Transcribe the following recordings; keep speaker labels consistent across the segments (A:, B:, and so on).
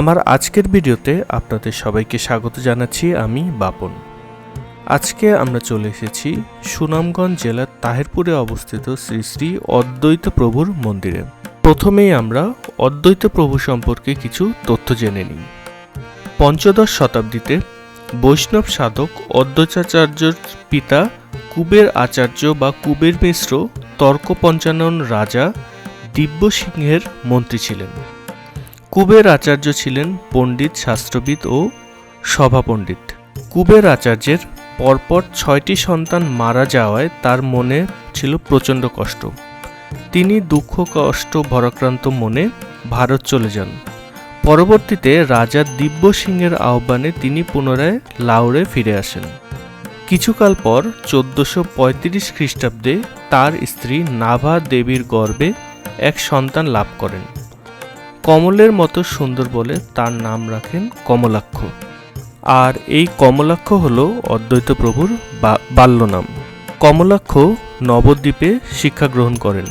A: আমার আজকের ভিডিওতে আপনাদের সবাইকে স্বাগত জানাচ্ছি আমি বাপন। আজকে আমরা চলে এসেছি সুনামগঞ্জ জেলার তাহেরপুরে অবস্থিত শ্রী শ্রী অদ্বৈত প্রভুর মন্দিরে। প্রথমেই আমরা অদ্বৈত প্রভু সম্পর্কে কিছু তথ্য জেনে নিই। পঞ্চদশ শতাব্দীতে বৈষ্ণব সাধক অদ্বৈতাচার্যর পিতা কুবের আচার্য বা কুবের মিশ্র তর্ক পঞ্চানন রাজা দিব্য সিংহের মন্ত্রী ছিলেন। কুবের আচার্য ছিলেন পণ্ডিত, শাস্ত্রবিদ ও সভাপণ্ডিত। কুবের আচার্যের পরপর ছয়টি সন্তান মারা যাওয়ায় তার মনে ছিল প্রচণ্ড কষ্ট। তিনি দুঃখ, কষ্ট, ভরাক্রান্ত মনে ভারত চলে যান। পরবর্তীতে রাজা দিব্য সিংহের আহ্বানে তিনি পুনরায় লাউরে ফিরে আসেন। কিছুকাল পর চোদ্দশো পঁয়ত্রিশ খ্রিস্টাব্দে তার স্ত্রী নাভা দেবীর গর্ভে এক সন্তান লাভ করেন। কমলের মতো সুন্দর বলে তার নাম রাখেন কমলাক্ষ। আর এই কমলাক্ষ হল অদ্বৈত প্রভুর বা- বাল্যনাম। কমলাক্ষ নবদ্বীপে শিক্ষা গ্রহণ করেন।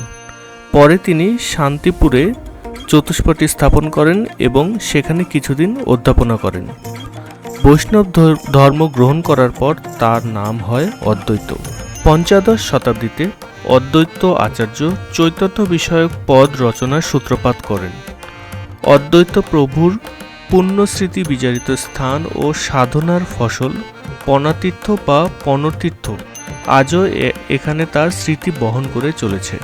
A: পরে তিনি শান্তিপুরে চতুষ্পটি স্থাপন করেন এবং সেখানে কিছুদিন অধ্যাপনা করেন। বৈষ্ণব ধর- ধর্ম গ্রহণ করার পর তার নাম হয় অদ্বৈত। পঞ্চাদশ শতাব্দীতে অদ্বৈত আচার্য চৈতন্য বিষয়ক পদ রচনার সূত্রপাত করেন। অদ্বৈত প্রভুর পুণ্যস্মৃতি বিজারিত স্থান ও সাধনার ফসল পণাতীর্থ বা পনতীর্থ, আজও এখানে তার স্মৃতি বহন করে চলেছে।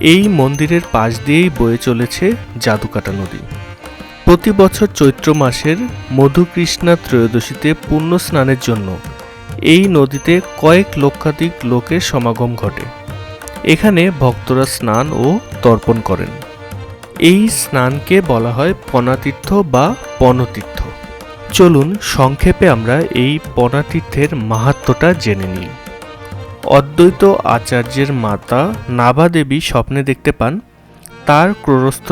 A: এই মন্দিরের পাশ দিয়েই বয়ে চলেছে জাদুকাটা নদী। প্রতি বছর চৈত্র মাসের মধুকৃষ্ণা ত্রয়োদশীতে পুণ্য স্নানের জন্য এই নদীতে কয়েক লক্ষাধিক লোকের সমাগম ঘটে। এখানে ভক্তরা স্নান ও তর্পণ করেন। এই স্নানকে বলা হয় পনাতীর্থ বা পনতীর্থ চলুন সংক্ষেপে আমরা এই পনাতীর্থের মাহাত্ম্যটা জেনে নিই। অদ্বৈত আচার্যের মাতা নাভা দেবী স্বপ্নে দেখতে পান, তার ক্রোরস্থ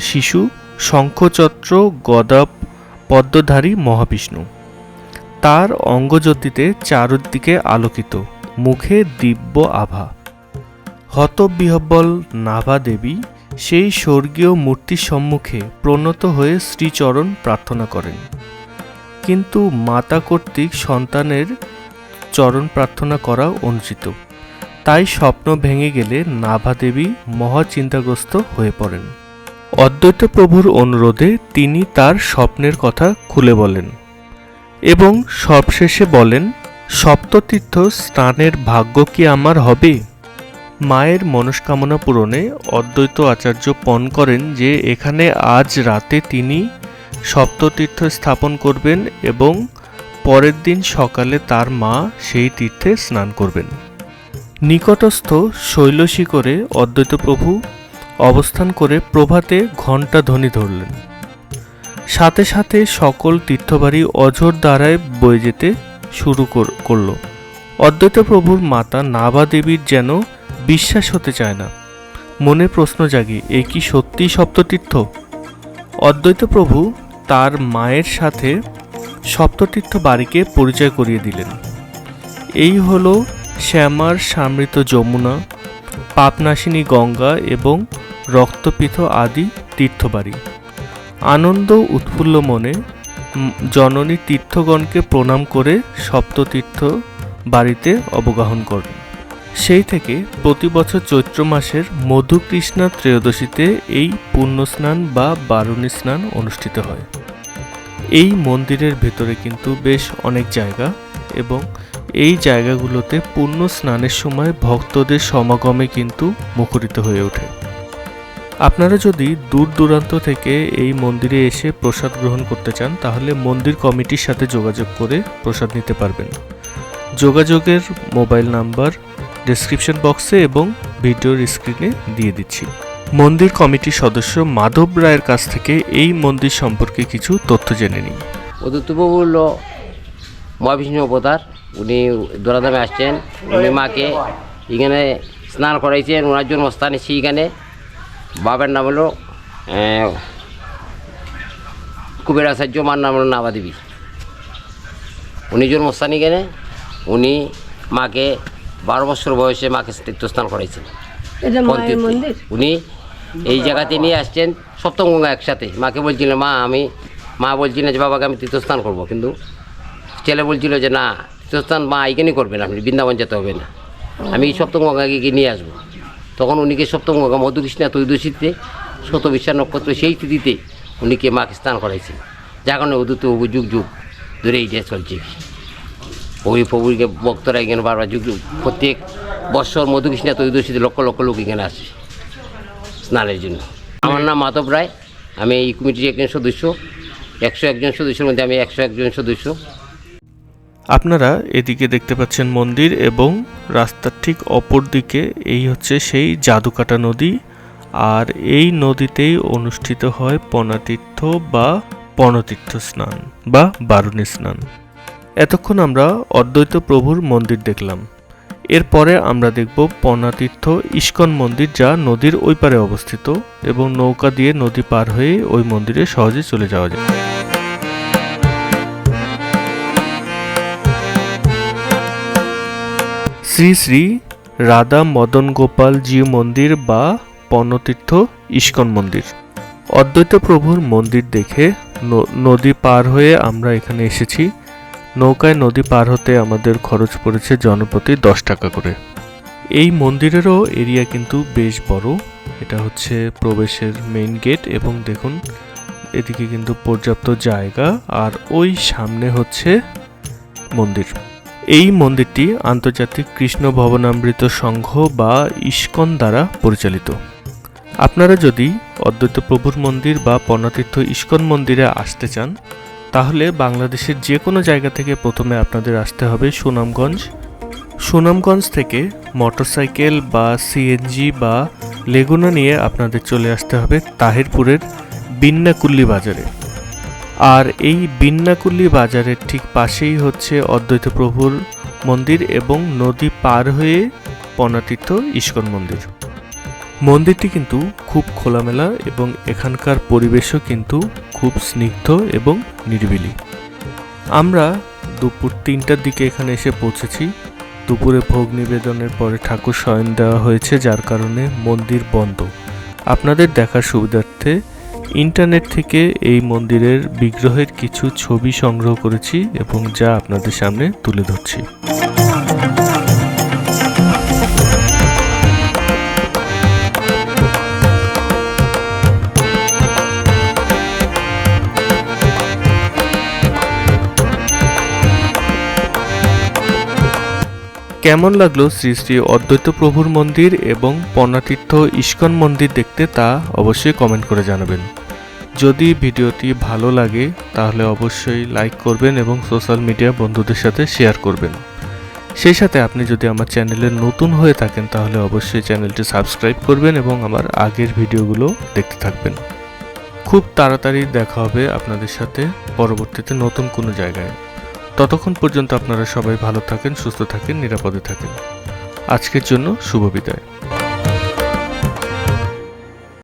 A: শিশু শঙ্খচত্র গদা পদ্মধারী মহাবিষ্ণু। তার অঙ্গজ্যোতিতে চারদিকে আলোকিত, মুখে দিব্য আভা। হতবিহব্বল নাভা দেবী সেই স্বর্গীয় মূর্তির সম্মুখে প্রণত হয়ে শ্রীচরণ প্রার্থনা করেন। কিন্তু মাতা কর্তৃক সন্তানের চরণ প্রার্থনা করা অনুচিত। তাই স্বপ্ন ভেঙে গেলে নাভা দেবী মহা চিন্তাগ্রস্ত হয়ে পড়েন। অদ্বৈত প্রভুর অনুরোধে তিনি তার স্বপ্নের কথা খুলে বলেন এবং সবশেষে বলেন, সপ্ততীর্থ স্নানের ভাগ্য কি আমার হবে? মায়ের মনস্কামনা পূরণে অদ্বৈত আচার্য পণ করেন যে এখানে আজ রাতে তিনি সপ্ততীর্থ স্থাপন করবেন এবং পরের দিন সকালে তার মা সেই তীর্থে স্নান করবেন। নিকটস্থ শৈলশিখরে অদ্বৈত প্রভু অবস্থান করে প্রভাতে ঘণ্টা ধ্বনি ধরলেন। সাথে সাথে সকল তীর্থবাড়ি অঝোর দ্বারায় বয়ে যেতে শুরু কর- করল। অদ্বৈত প্রভুর মাতা নাভা দেবীর যেন বিশ্বাস হতে চায় না। মনে প্রশ্ন জাগে, এ কি সত্যিই সপ্ততীর্থ? অদ্বৈত প্রভু তার মায়ের সাথে সপ্ততীর্থ বাড়িকে পরিচয় করিয়ে দিলেন। এই হলো শ্যামার সামৃত যমুনা, পাপনাশিনী গঙ্গা এবং রক্তপীঠ আদি তীর্থবাড়ি। আনন্দ উৎফুল্ল মনে জননী তীর্থগণকে প্রণাম করে সপ্ততীর্থ বাড়িতে অবগাহন করেন। সেই থেকে প্রতি বছর চৈত্র মাসের মধুকৃষ্ণা ত্রয়োদশীতে এই পুণ্যস্নান বা বারুণী স্নান অনুষ্ঠিত হয়। এই মন্দিরের ভেতরে কিন্তু বেশ অনেক জায়গা এবং এই জায়গাগুলোতে পুণ্য স্নানের সময় ভক্তদের সমাগমে কিন্তু মুখরিত হয়ে ওঠে। আপনারা যদি দূর দূরান্ত থেকে এই মন্দিরে এসে প্রসাদ গ্রহণ করতে চান, তাহলে মন্দির কমিটির সাথে যোগাযোগ করে প্রসাদ নিতে পারবেন। যোগাযোগের মোবাইল নাম্বার ডেসক্রিপশন বক্সে এবং ভিডিওর স্ক্রিনে দিয়ে দিচ্ছি। মন্দির কমিটির সদস্য মাধব রায়ের কাছ থেকে এই মন্দির সম্পর্কে কিছু তথ্য জেনে নিই
B: অদ্বৈতবাবু হলো মহাবিষ্ণু অবতার, উনি দোরাধামে আসছেন, উনি মাকে এখানে স্নান করাইছেন, ওনার জন্মস্থান এখানে। বাবার নাম হলো কুবের আচার্য মার নাম হলো নাবাদেবী উনি জন্মস্থান এখানে, উনি মাকে বারো বছর বয়সে মাকে তীর্থস্থান করাইছেন উনি এই জায়গাতে নিয়ে আসছেন সপ্তমগঙ্গা একসাথে। মাকে বলছিল মা আমি মা বলছিল যে বাবাকে আমি তীর্থস্থান করব। কিন্তু ছেলে বলছিল যে না তীর্থস্থান মা এখানেই করবেন আপনি বৃন্দাবন যেতে হবে না। আমি সপ্তমগঙ্গাকে গিয়ে নিয়ে আসব। তখন উনিকে সপ্তমগঙ্গা মধুকৃষ্ণা ত্রয়োদশীতে শত বিশ্বাস নক্ষত্র সেই তিথিতে উনিকে মাকে স্নান করাইছেন যার কারণে উদুত যুগ যুগ ধরে এইটা চলছে। ওই ভক্তরা এখানে বারবার যুগ প্রত্যেক বৎসর মধুকৃষ্ণা ত্রয়োদশীতে লক্ষ লক্ষ লোক এখানে আসে স্নানের জন্য। আমার নাম মাধব রায়, আমি এই কমিটির একজন সদস্য, একশো একজন সদস্যের মধ্যে আমি একশো একজন সদস্য।
A: আপনারা এদিকে দেখতে পাচ্ছেন মন্দির এবং রাস্তার ঠিক অপর দিকে এই হচ্ছে সেই জাদুকাটা নদী, আর এই নদীতেই অনুষ্ঠিত হয় পনাতীর্থ বা পণতীর্থ স্নান বা বারুণী স্নান। এতক্ষণ আমরা অদ্বৈত প্রভুর মন্দির দেখলাম। এরপরে আমরা দেখব পনাতীর্থ ইস্কন মন্দির যা নদীর ওই পারে অবস্থিত এবং নৌকা দিয়ে নদী পার হয়ে ওই মন্দিরে সহজে চলে যাওয়া যায়। শ্রী শ্রী রাধা মদন গোপাল জি মন্দির বা পণতীর্থ ইস্কন মন্দির। অদ্বৈত প্রভুর মন্দির দেখে নদী পার হয়ে আমরা এখানে এসেছি। নৌকায় নদী পার হতে আমাদের খরচ পড়েছে জনপ্রতি দশ টাকা করে। এই মন্দিরেরও এরিয়া কিন্তু বেশ বড়। এটা হচ্ছে প্রবেশের মেইন গেট এবং দেখুন, এদিকে কিন্তু পর্যাপ্ত জায়গা আর ওই সামনে হচ্ছে মন্দির। এই মন্দিরটি আন্তর্জাতিক কৃষ্ণ ভবনামৃত সংঘ বা ইস্কন দ্বারা পরিচালিত। আপনারা যদি অদ্বৈত প্রভুর মন্দির বা পণাতীর্থ ইস্কন মন্দিরে আসতে চান তাহলে বাংলাদেশের যে কোনো জায়গা থেকে প্রথমে আপনাদের আসতে হবে সুনামগঞ্জ। সুনামগঞ্জ থেকে মোটরসাইকেল বা সিএনজি বা লেগুনা নিয়ে আপনাদের চলে আসতে হবে তাহিরপুরের বিন্নাকুল্লি বাজারে। আর এই বিন্নাকুল্লি বাজারের ঠিক পাশেই হচ্ছে অদ্বৈত প্রভুর মন্দির এবং নদী পার হয়ে পনাতীর্থ ইস্কন মন্দির। মন্দিরটি কিন্তু খুব খোলামেলা এবং এখানকার পরিবেশও কিন্তু খুব স্নিগ্ধ এবং নিরিবিলি। আমরা দুপুর তিনটার দিকে এখানে এসে পৌঁছেছি। দুপুরে ভোগ নিবেদনের পরে ঠাকুর শয়ন দেওয়া হয়েছে, যার কারণে মন্দির বন্ধ। আপনাদের দেখার সুবিধার্থে ইন্টারনেট থেকে এই মন্দিরের বিগ্রহের কিছু ছবি সংগ্রহ করেছি এবং যা আপনাদের সামনে তুলে ধরছি। কেমন লাগল শ্রী শ্রী অদ্বৈত প্রভুর মন্দির এবং পণাতীর্থ ইস্কন মন্দির দেখতে তা অবশ্যই কমেন্ট করে জানাবেন। যদি ভিডিওটি ভালো লাগে, তাহলে অবশ্যই লাইক করবেন এবং সোশ্যাল মিডিয়া বন্ধুদের সাথে শেয়ার করবেন। সেই সাথে আপনি যদি আমার চ্যানেলে নতুন হয়ে থাকেন, তাহলে অবশ্যই চ্যানেলটি সাবস্ক্রাইব করবেন এবং আমার আগের ভিডিওগুলো দেখতে থাকবেন। খুব তাড়াতাড়ি দেখা হবে আপনাদের সাথে পরবর্তীতে নতুন কোনো জায়গায়। ততক্ষণ পর্যন্ত আপনারা সবাই ভালো থাকেন সুস্থ থাকেন নিরাপদে থাকেন। আজকের জন্য শুভ বিদায়।